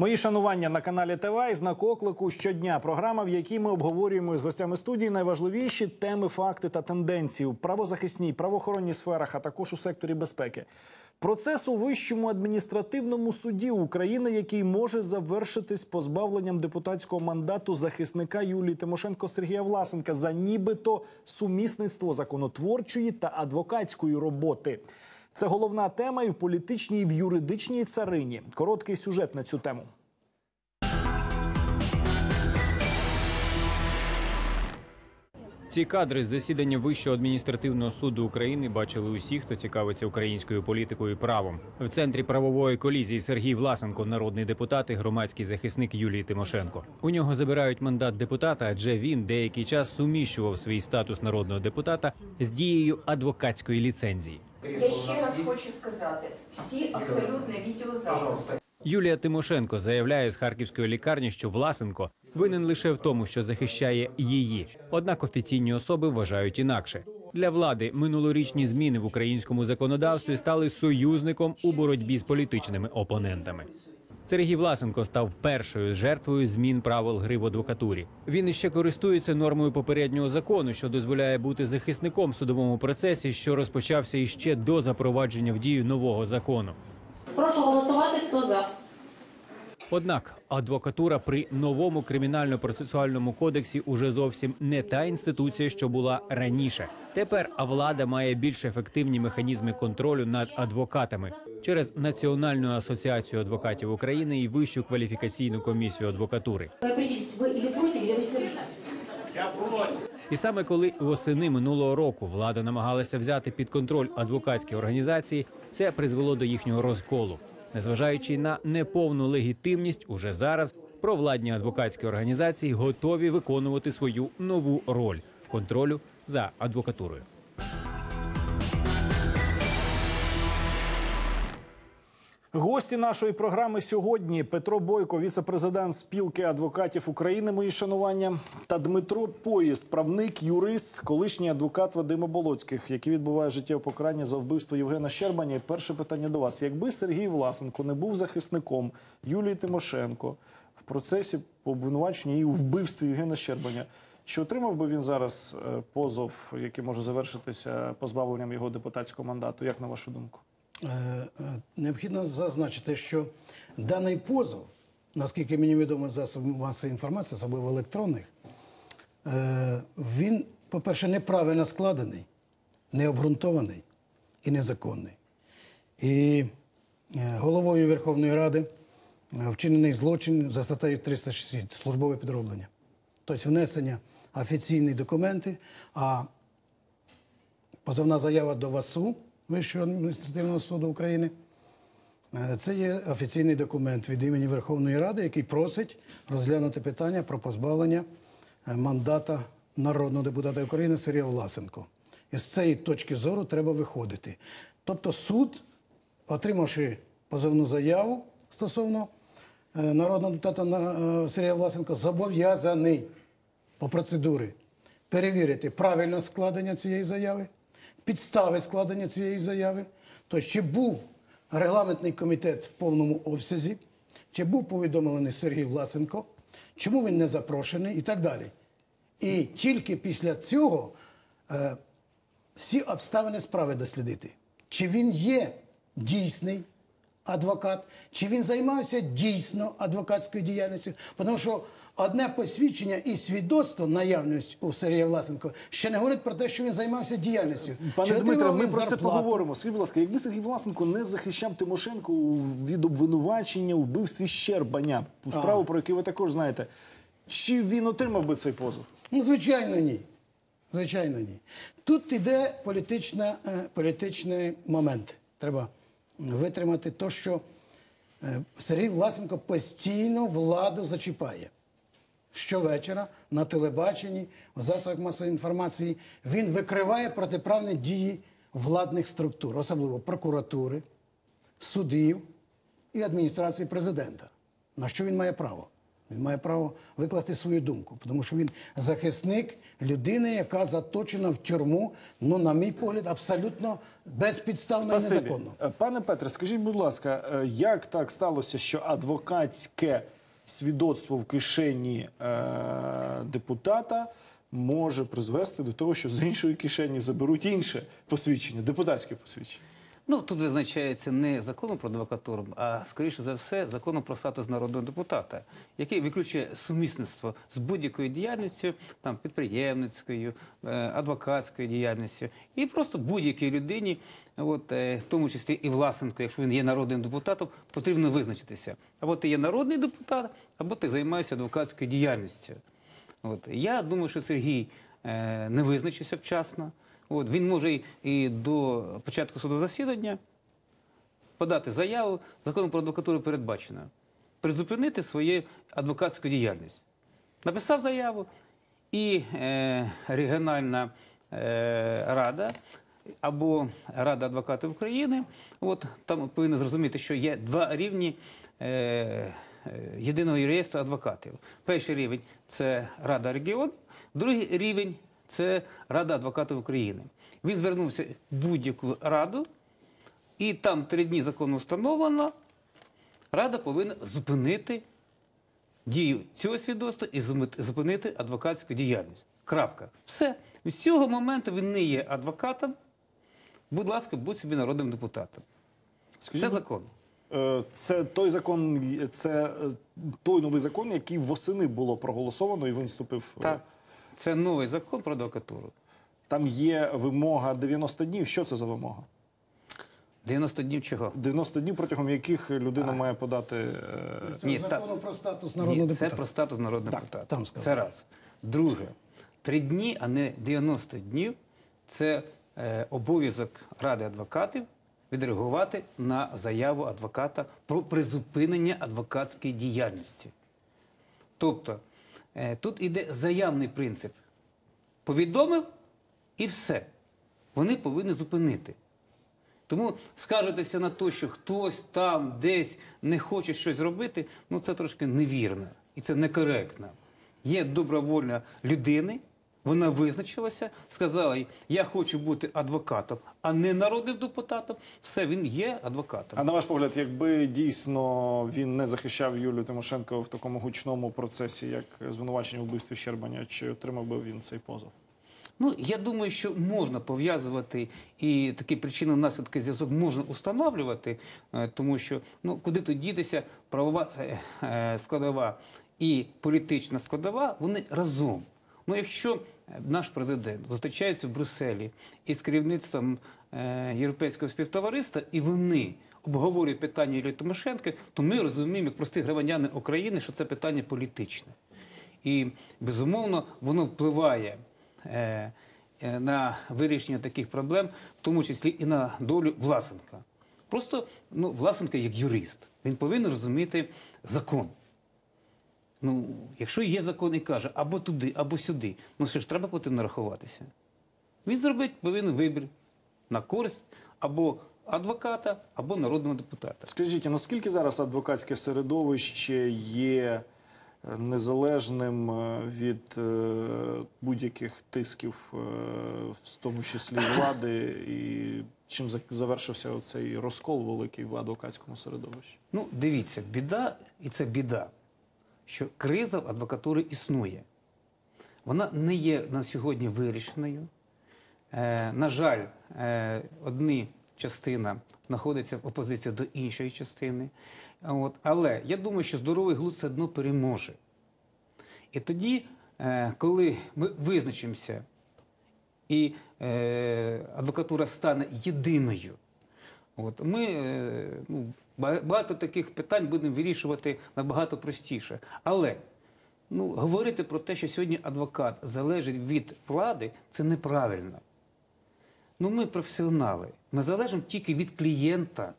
Мої шанування на каналі ТВ і знак оклику щодня. Програма, в якій ми обговорюємо з гостями студії найважливіші теми, факти та тенденції у правозахисній, правоохоронній сферах, а також у секторі безпеки. Процес у вищому адміністративному суді України, який може завершитись позбавленням депутатського мандату захисника Юлії Тимошенко Сергія Власенка за нібито сумісництво законотворчої та адвокатської роботи. Це головна тема і в політичній, і в юридичній царині. Короткий сюжет на цю тему. Ці кадри з засідання Вищого адміністративного суду України бачили усі, хто цікавиться українською політикою і правом. В центрі правової колізії Сергій Власенко, народний депутат і громадський захисник Юлії Тимошенко. У нього забирають мандат депутата, адже він деякий час суміщував свій статус народного депутата з дією адвокатської ліцензії. Я ще раз хочу сказати, всі абсолютно відеозаписи. Юлія Тимошенко заявляє з харківської лікарні, що Власенко винен лише в тому, що захищає її. Однак офіційні особи вважають інакше. Для влади минулорічні зміни в українському законодавстві стали союзником у боротьбі з політичними опонентами. Сергій Власенко став першою жертвою змін правил гри в адвокатурі. Він іще користується нормою попереднього закону, що дозволяє бути захисником в судовому процесі, що розпочався іще до запровадження в дію нового закону. Прошу голосувати, хто за. Однак адвокатура при новому кримінально-процесуальному кодексі уже зовсім не та інституція, що була раніше. Тепер влада має більш ефективні механізми контролю над адвокатами через Національну асоціацію адвокатів України і Вищу кваліфікаційну комісію адвокатури. Воздержались. І саме коли восени минулого року влада намагалася взяти під контроль адвокатські організації, це призвело до їхнього розколу. Незважаючи на неповну легітимність, уже зараз провладні адвокатські організації готові виконувати свою нову роль контролю за адвокатурою. Гості нашої програми сьогодні Петро Бойко, віце-президент спілки адвокатів України. Мої шанування, та Дмитро Поїзд, правник, юрист, колишній адвокат Вадима Болоцьких, який відбуває життєве покарання за вбивство Євгена Щербаня. Перше питання до вас: якби Сергій Власенко не був захисником Юлії Тимошенко в процесі по обвинуваченню і у вбивстві Євгена Щербаня, чи отримав би він зараз е, позов, який може завершитися позбавленням його депутатського мандату? Як на вашу думку? Е, е, Необхідно зазначити, що даний позов, наскільки мені відомо з засобів масової інформації, особливо електронних, е, він, по-перше, неправильно складений, необґрунтований і незаконний. І головою Верховної Ради вчинений злочин за статтею 360 службове підроблення. Тобто внесення офіційні документи, а позовна заява до ВАСУ Вищого адміністративного суду України. Е, Це є офіційний документ від імені Верховної Ради, який просить розглянути питання про позбавлення е, мандата народного депутата України Сергія Власенко. І з цієї точки зору треба виходити. Тобто суд, отримавши позовну заяву стосовно е, народного депутата Сергія Власенко, зобов'язаний по процедурі перевірити правильне складення цієї заяви, підстави складення цієї заяви, тобто чи був регламентний комітет в повному обсязі, чи був повідомлений Сергій Власенко, чому він не запрошений і так далі. І тільки після цього е, всі обставини справи дослідити. Чи він є дійсний адвокат, чи він займався дійсно адвокатською діяльністю. Тому що одне посвідчення і свідоцтво, наявність у Сергія Власенко, ще не говорить про те, що він займався діяльністю. Пане отримав ми про це поговоримо. Скажіть, будь ласка, якби Сергій Власенко не захищав Тимошенко від обвинувачення у вбивстві Щербаня, у справу, про яку ви також знаєте, чи він отримав би цей позов? Ну, звичайно, ні. Звичайно, ні. Тут іде політична, е, політичний момент. Треба витримати те, що е, Сергій Власенко постійно владу зачіпає. Щовечора на телебаченні, в засобах масової інформації він викриває протиправні дії владних структур, особливо прокуратури, судів і адміністрації президента. На що він має право? Він має право викласти свою думку, тому що він захисник людини, яка заточена в тюрму, ну, на мій погляд, абсолютно безпідставно і незаконно. Е, Пане Петре, скажіть, будь ласка, е, як так сталося, що адвокатське свідоцтво в кишені е, депутата може призвести до того, що з іншої кишені заберуть інше посвідчення, депутатське посвідчення? Ну, тут визначається не законом про адвокатуру, а скоріше за все законом про статус народного депутата, який виключує сумісництво з будь-якою діяльністю, там підприємницькою, е, адвокатською діяльністю, і просто будь-якій людині, от, е, в тому числі і власенко, якщо він є народним депутатом, потрібно визначитися. Або ти є народний депутат, або ти займаєшся адвокатською діяльністю. От. Я думаю, що Сергій е, не визначився вчасно. От. Він може і, до початку суду засідання подати заяву, законом про адвокатуру передбачено, призупинити свою адвокатську діяльність. Написав заяву, і е, регіональна е, рада або Рада адвокатів України, от, там повинні зрозуміти, що є два рівні е, е, єдиного реєстру адвокатів. Перший рівень це Рада регіонів, другий рівень це Рада адвокатів України. Він звернувся в будь-яку раду, і там три дні законно встановлено, Рада повинна зупинити дію цього свідоцтва і зупинити адвокатську діяльність. Крапка. Все. З цього моменту він не є адвокатом. Будь ласка, будь собі народним депутатом. Скажіть, Це закон. Е, Це той закон, це е, той новий закон, який восени було проголосовано, і він вступив. е, Так. Це новий закон про адвокатуру. Там є вимога 90 днів. Що це за вимога? 90 днів чого? 90 днів, протягом яких людина має подати. е, Це Ні, закону та- про статус народного Ні, це про статус народного Так, депутата. там. Це раз. Друге, три дні, а не 90 днів це е, обов'язок Ради адвокатів відреагувати на заяву адвоката про призупинення адвокатської діяльності. Тобто тут іде заявний принцип. Повідомив і все. Вони повинні зупинити. Тому скаржитися на те, що хтось там десь не хоче щось робити, ну це трошки невірно і це некоректно. Є добровольна людини, вона визначилася, сказала, я хочу бути адвокатом, а не народним депутатом. Все, він є адвокатом. А на ваш погляд, якби дійсно він не захищав Юлію Тимошенко в такому гучному процесі, як звинувачення вбивстві Щербаня, чи отримав би він цей позов? Ну, я думаю, що можна пов'язувати і такий причинно-наслідки зв'язок можна установлювати, е, тому що ну, куди тут дітися, правова е, е, складова і політична складова, вони разом. Ну, якщо е, наш президент зустрічається в Брюсселі із керівництвом е, Європейського співтовариства, і вони обговорюють питання Юлії Тимошенко, то ми розуміємо, як прості громадяни України, що це питання політичне. І безумовно воно впливає е, на вирішення таких проблем, в тому числі і на долю Власенка. Просто ну, Власенко як юрист, він повинен розуміти закон. Ну, якщо є закон і каже або туди, або сюди, ну що ж треба потім нарахуватися. Він зробить повинен вибір на користь або адвоката, або народного депутата. Скажіть, а наскільки зараз адвокатське середовище є е, незалежним е, від е, будь-яких тисків, в тому числі влади, і чим завершився оцей розкол великий в адвокатському середовищі? Ну, дивіться, біда, і це біда, що криза в адвокатурі існує. Вона не є на сьогодні вирішеною. Е, на жаль, е, одні частина знаходиться в опозиції до іншої частини. От. Але я думаю, що здоровий глузд все одно переможе. І тоді, е, коли ми визначимося, і е, адвокатура стане єдиною, От ми е, ну, багато таких питань будемо вирішувати набагато простіше. Але ну, говорити про те, що сьогодні адвокат залежить від влади, це неправильно. Ну, ми професіонали. Ми залежимо тільки від клієнта.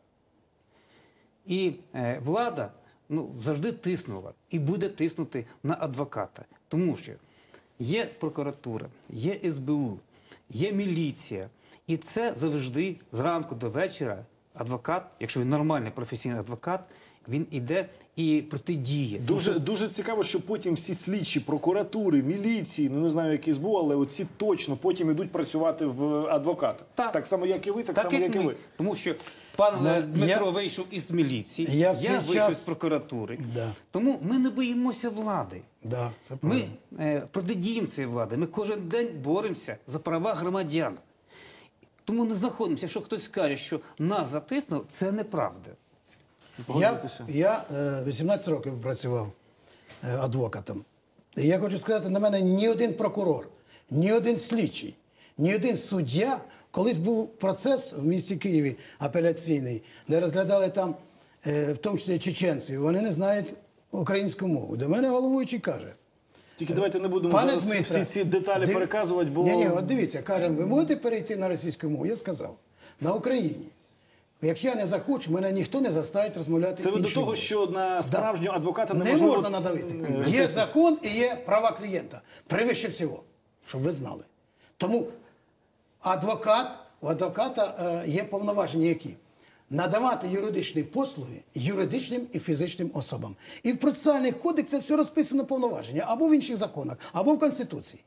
І е, влада ну, завжди тиснула і буде тиснути на адвоката. Тому що є прокуратура, є СБУ, є міліція. І це завжди зранку до вечора адвокат, якщо він нормальний професійний адвокат, він іде і і протидіє. Дуже дуже цікаво, що потім всі слідчі прокуратури, міліції, ну не знаю, які СБУ, але оці точно потім ідуть працювати в адвоката. Так. так само, як і ви, так, само, як і ми. ви. Тому що пан Ну, Дмитро я- вийшов із міліції, Я я, вийшов час- з прокуратури. Да. Тому ми не боїмося влади. Да, це Ми е, протидіємо цієї влади. Ми кожен день боремося за права громадян. Тому не знаходимося. Якщо хтось каже, що нас затиснуло, це неправда. Я, я е, 18 років працював е, адвокатом. І я хочу сказати, на мене ні один прокурор, ні один слідчий, ні один суддя. Колись був процес в місті Києві апеляційний, де розглядали там, е, в тому числі чеченців. Вони не знають українську мову. До мене головуючий каже. Тільки давайте не будемо Пане зараз Дмитре, всі ці деталі див- переказувати, бо Ні, ні, от дивіться, кажемо, ви можете перейти на російську мову? Я сказав, на Україні. Як я не захочу, мене ніхто не заставить розмовляти це ви до іншою того, мовою. що на справжнього адвоката Не неможливо... можна надавити. Є закон і є права клієнта. Превище всього, щоб ви знали. Тому адвокат, у адвоката е, є повноваження які? Надавати юридичні послуги юридичним і фізичним особам. І в процесуальних кодексах все розписано повноваження або в інших законах, або в Конституції.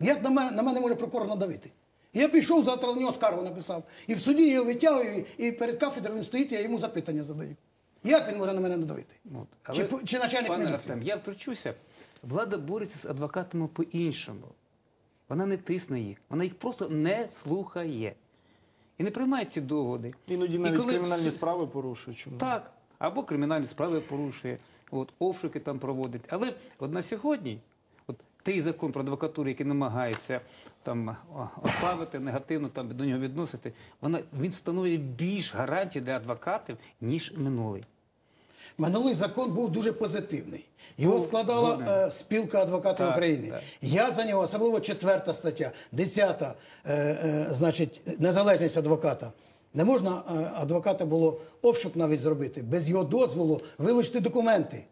Як на мене, на мене може прокурор надавити? Я пішов, завтра на нього скаргу написав. І в суді його витягую, і перед кафедрою він стоїть, я йому запитання задаю. Як він може на мене надавити? От. Чи, чи начальник пане міліції? Артем, я втручуся. Влада бореться з адвокатами по-іншому. Вона не тисне їх, вона їх просто не слухає. І не приймає ці доводи. Іноді навіть коли кримінальні всі- справи порушують. Чому? Так, або кримінальні справи порушує, от, обшуки там проводить. Але от на сьогодні, от той закон про адвокатуру, який намагається там о, ослабити, негативно там до нього відносити, вона, він становить більш гарантій для адвокатів, ніж минулий. Минулий закон був дуже позитивний. Його складала е, спілка адвокатів Так, України. так. Я за нього, особливо четверта стаття, десята, е, е, значить, незалежність адвоката. Не можна е, адвоката було обшук навіть зробити, без його дозволу вилучити документи.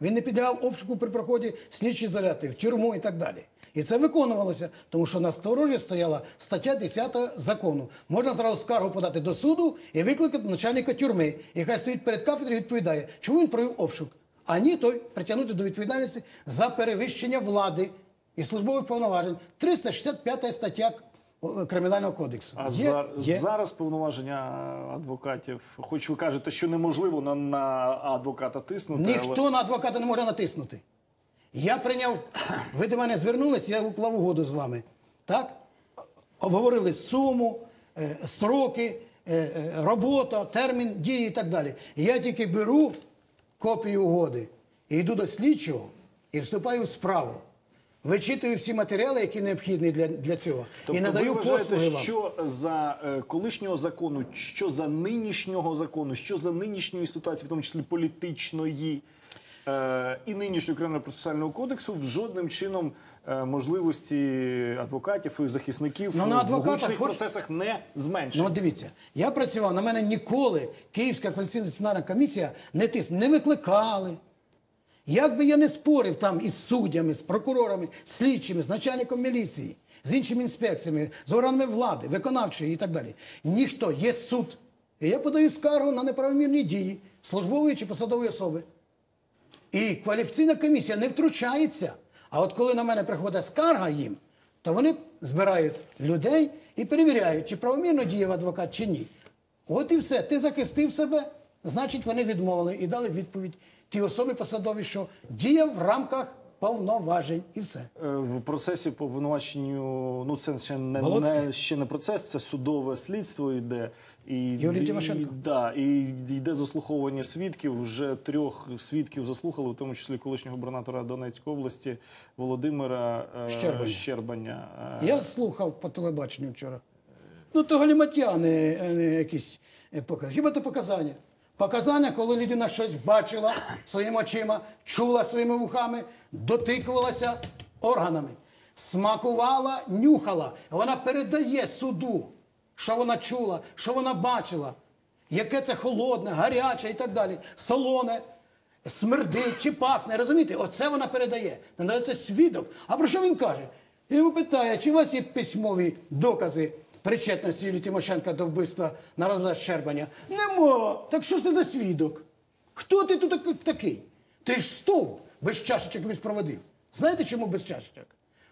Він не підлягав обшуку при проході слідчі заляти, в тюрму і так далі. І це виконувалося, тому що на сторожі стояла стаття 10 закону. Можна зразу скаргу подати до суду і викликати начальника тюрми, яка стоїть перед кафедрою і відповідає, чому він провів обшук. А ні, то притягнути до відповідальності за перевищення влади і службових повноважень. 365 стаття Кримінального кодексу. А Є- за, є. зараз повноваження адвокатів, хоч ви кажете, що неможливо на, на адвоката тиснути, Ніхто на адвоката не може натиснути. Я прийняв, ви до мене звернулись, я уклав угоду з вами. Так? Обговорили суму, е, сроки, е, е, робота, термін дії і так далі. Я тільки беру копію угоди і йду до слідчого і вступаю в справу. Вичитую всі матеріали, які необхідні для, для цього. Тобто і надаю ви вважаєте, послуги вам. що за е, колишнього закону, що за нинішнього закону, що за нинішньої ситуації, в тому числі політичної і нинішнього кримінального процесуального кодексу, в жодним чином е, можливості адвокатів і захисників Ну, на в гучних хоч- процесах не Ну, зменшує. от дивіться, я працював, на мене ніколи Київська кваліфікаційна дисциплінарна комісія не тиснула, не викликали. Як би я не спорив там із суддями, з прокурорами, з слідчими, з начальником міліції, з іншими інспекціями, з органами влади, виконавчої і так далі. Ніхто, є суд. І я подаю скаргу на неправомірні дії службової чи посадової особи. І кваліфікаційна комісія не втручається. А от коли на мене приходить скарга їм, то вони збирають людей і перевіряють, чи правомірно діяв адвокат, чи ні. От і все. Ти захистив себе, значить вони відмовили і дали відповідь ті особи посадові, що діяв в рамках повноважень і все. Е, В процесі по обвинуваченню, ну це ще не, не ще не процес, це судове слідство йде. І, Юрій і- Тимошенко? да, і йде заслуховування свідків. Вже трьох свідків заслухали, в тому числі колишнього губернатора Донецької області Володимира е, Щербаня. Щербаня. Е, Я слухав по телебаченню вчора. Ну, то галіматя, не, не якісь е, покази. Хіба то показання? Показання, коли людина щось бачила своїми очима, чула своїми вухами, дотикувалася органами, смакувала, нюхала. Вона передає суду, що вона чула, що вона бачила, яке це холодне, гаряче і так далі, солоне смердить чи пахне, розумієте? Оце вона передає. Надається свідок. А про що він каже? Він його питає, чи у вас є письмові докази причетності Юлії Тимошенка до вбивства народного Щербаня? Нема. Так що ж це за свідок? Хто ти тут такий? Ти ж стовп без чашечок без проводів. Знаєте, чому без чашечок?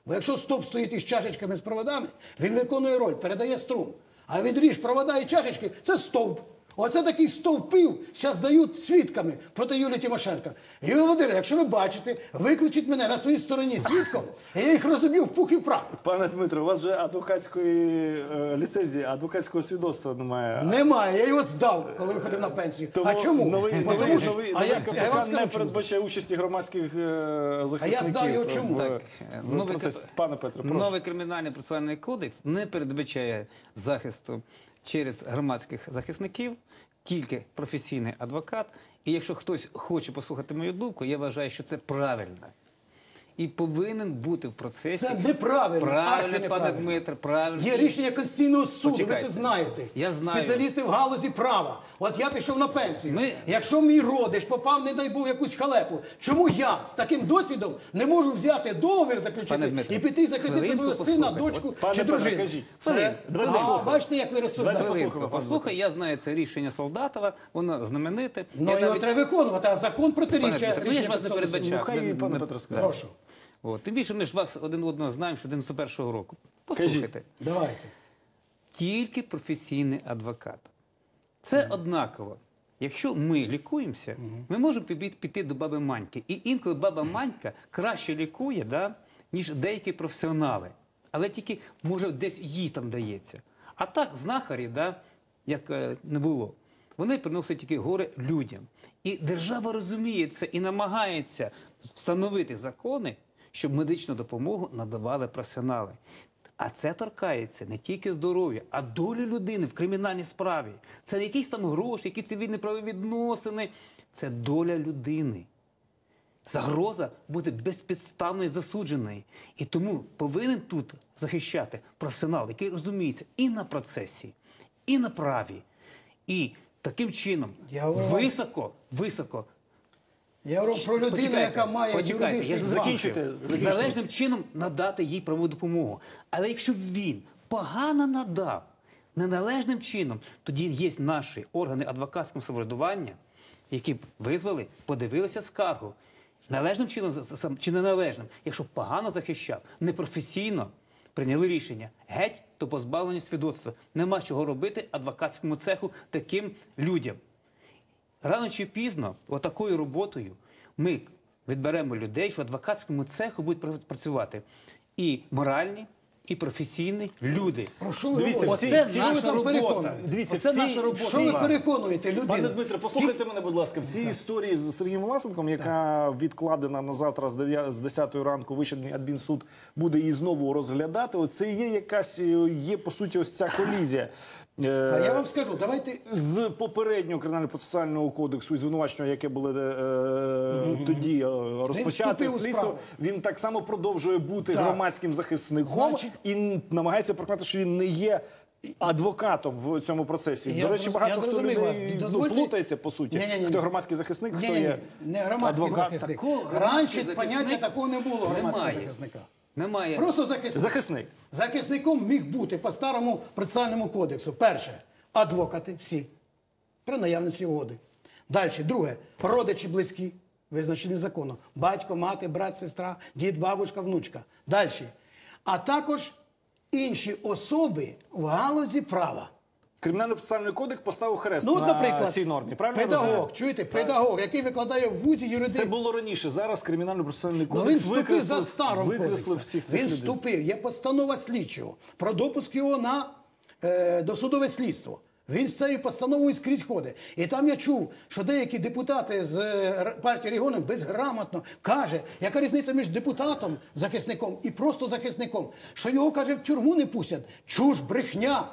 Бо якщо стовп стоїть із чашечками з проводами, він виконує роль, передає струм. А відріж провода і чашечки це стовп. Оце такий стовпів зараз дають свідками проти Юлії Тимошенко. Юрій Володимирович, якщо ви бачите, викличіть мене на своїй стороні свідком, і я їх розоб'ю в пух і в прах. Пане Дмитро, у вас вже адвокатської е, ліцензії, адвокатського свідоцтва немає. Немає, я його здав, коли виходив на пенсію. а чому? Новий, новий, тому що- новий, а я, я вам не передбачає участі громадських е, захисників. здав його чому? в- Так, в новий процесі. Пане Петро, прошу. Новий кримінальний процесуальний кодекс не передбачає захисту через громадських захисників, тільки професійний адвокат. І якщо хтось хоче послухати мою думку, я вважаю, що це правильно. І повинен бути в процесі. Це неправильно, Правильно, пане. Дмитре, правильно. Є рішення Конституційного суду, Почекайте. ви це знаєте. Я знаю. Спеціалісти в галузі права. От я пішов на пенсію. Ми- Якщо мій родич попав, не дай Бог, в якусь халепу, чому я з таким досвідом не можу взяти договір заключити Дмитре, і піти захистити свого сина, дочку Пане чи дружину? Це- а, бачите, як ви розсуждаєте. Пане Послухай, я знаю це рішення Солдатова, воно знамените. Ну його навіть- треба виконувати, а закон Пане протирічає. Дмитро, ну, я ж рішення вас не передбачав. Ну, хай пане не- Петро скаже. Прошу, От. Тим більше ми ж вас один одного знаємо з 91-го року. Послухайте. давайте. Тільки професійний адвокат. Це однаково. Якщо ми лікуємося, ми можемо піти до баби Маньки. І інколи баба Манька краще лікує, да, ніж деякі професіонали. Але тільки, може, десь їй там дається. А так, знахарі, да, як е, не було, вони приносять тільки горе людям. І держава розуміє це і намагається встановити закони, щоб медичну допомогу надавали професіонали. А це торкається не тільки здоров'я, а долі людини в кримінальній справі. Це не якісь там гроші, які цивільні правовідносини. Це доля людини. Загроза бути безпідставно засуджений. І тому повинен тут захищати професіонал, який розуміється і на процесі, і на праві. І таким чином Я високо, високо Я говорю про людину, Почекайте, яка має почекайте, я ж закінчуйте. належним чином надати їй правову допомогу. Але якщо він погано надав неналежним чином, тоді є наші органи адвокатського самоврядування, які б визвали, подивилися скаргу. Належним чином чи неналежним, якщо погано захищав, непрофесійно прийняли рішення геть то позбавлення свідоцтва. Нема чого робити адвокатському цеху таким людям. Рано чи пізно, отакою роботою, ми відберемо людей, що в адвокатському цеху будуть пра- працювати і моральні, і професійні люди. Про що ви Дивіться, говорите? Оце всі наша робота. переконуєте? Дивіться, Оце всі- наша робота. Що ви Іван. переконуєте людину? Пане Дмитре, послухайте мене, будь ласка, в цій історії з Сергієм Власенком, яка відкладена на завтра з 9 з 10 ранку, Вищий адмінсуд буде її знову розглядати. Оце є якась е, є по суті ось ця колізія. Е, А я вам скажу, давайте з попереднього кримінально-процесуального кодексу і звинувачення, яке було е, тоді е, розпочати вступив у слідство, справу. він так само продовжує бути Так. громадським захисником Значить- і н- намагається переконати, що він не є. Адвокатом в цьому процесі. Я До речі, багато я хто зрозумів людей вас. ну, Дозвольте- плутається по суті. Ні-ні-ні. Хто громадський захисник, хто Ні-ні-ні, є не громадський адвокат. захисник. Такого Раніше громадський поняття такого не було громадського немає. захисника. Немає. Просто захисник. Захисник. Захисником міг бути по старому процесуальному кодексу. Перше, адвокати всі, при наявності угоди. Далі, друге, родичі близькі, визначені законом. Батько, мати, брат, сестра, дід, бабушка, внучка. Далі. А також інші особи в галузі права. Кримінально-процесуальний кодекс поставив хрест Ну, от, на цій нормі. Правильно педагог, чуєте, педагог, який викладає в вузі Це було раніше. Зараз кримінально-процесуальний Ну, він кодекс вступив за старим викреслив всіх цих Він людей. вступив. Є постанова слідчого про допуск його на е, досудове слідство. Він з цією постановою скрізь ходить. І там я чув, що деякі депутати з е, партії регіонів безграмотно каже, яка різниця між депутатом, захисником і просто захисником, що його каже в тюрму не пустять. Чуж, брехня.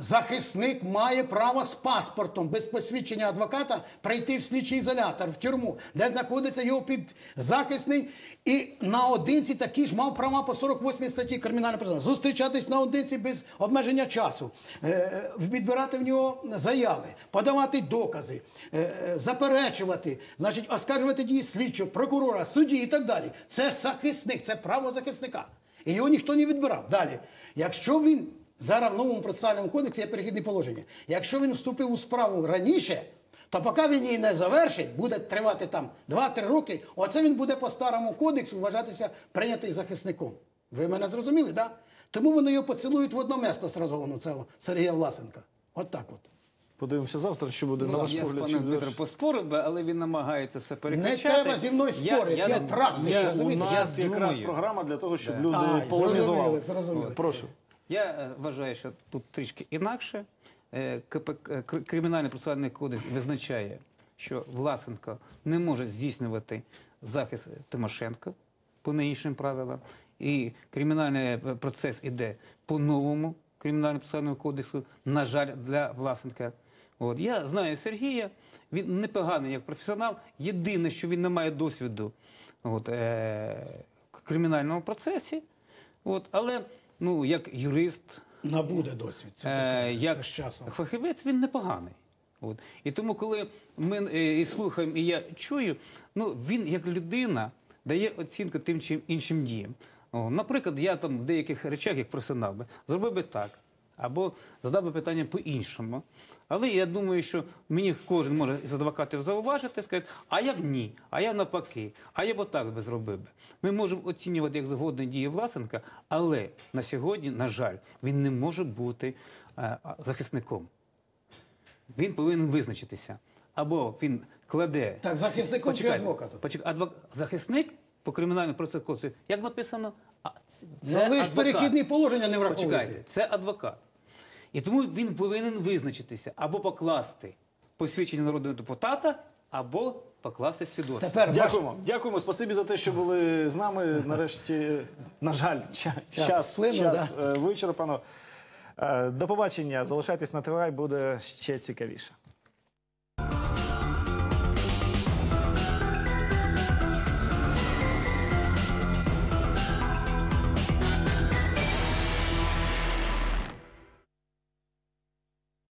Захисник має право з паспортом без посвідчення адвоката прийти в слідчий ізолятор в тюрму, де знаходиться його підзахисний, і наодинці такі ж мав права по 48 статті кримінального процесу. Зустрічатись наодинці без обмеження часу, е, відбирати в нього заяви, подавати докази, е, е, заперечувати, значить, оскаржувати дії слідчого, прокурора, судді і так далі. Це захисник, це право захисника. І його ніхто не відбирав. Далі, якщо він Зараз в новому процесуальному кодексі є перехідне положення. Якщо він вступив у справу раніше, То поки він її не завершить, буде тривати там 2-3 роки, оце він буде по старому кодексу вважатися прийнятий захисником. Ви мене зрозуміли, так? Да? Тому вони його поцілують в одно місто з розгону цього Сергія Власенка. От так от. Подивимося завтра, що буде на ваш Ну, я з погляд. паном Петром поспорив би, але він намагається все Не треба зі мною спорити, я, не- практик, я- У нас Я якраз думаю- програма для того, щоб люди Ай, полемізували. зрозуміли, зрозуміли. Прошу. Я е, вважаю, що тут трішки інакше. Е, КПК, е, Кримінальний процесуальний кодекс визначає, що Власенко не може здійснювати захист Тимошенко по нинішнім правилам. І кримінальний процес іде по новому кримінальному процесуальному кодексу, на жаль, для Власенка. От. Я знаю Сергія, він непоганий як професіонал. Єдине, що він не має досвіду от, е, кримінальному процесі. От, але ну, як юрист, Набуде досвід. Це, е, таке, як це з часом. фахівець, він непоганий. От. І тому, коли ми е, і слухаємо, і я чую, ну, він як людина дає оцінку тим чи іншим діям. О, наприклад, я там в деяких речах, як професіонал, би, зробив би так, або задав би питання по-іншому. Але я думаю, що мені кожен може з адвокатів зауважити, сказати, а я б ні, а я навпаки, а я б отак би зробив би. Ми можемо оцінювати як завгодно дії Власенка, але на сьогодні, на жаль, він не може бути е, захисником. Він повинен визначитися. Або він кладе. Так, захисником чи Почекайте, адвокатом? почек- адвок- Захисник по кримінальному процесу як написано, а, це, Ну, ви ж адвокат. перехідні положення не враховуєте. Почекайте, це адвокат. І тому він повинен визначитися або покласти посвідчення народного депутата, або покласти свідоцтво. Тепер Дякуємо. Дякуємо. Спасибі за те, що були з нами. Нарешті, на жаль, Час час, слину, час да? вичерпано. Е, До побачення. Залишайтесь на ТВ, буде ще цікавіше.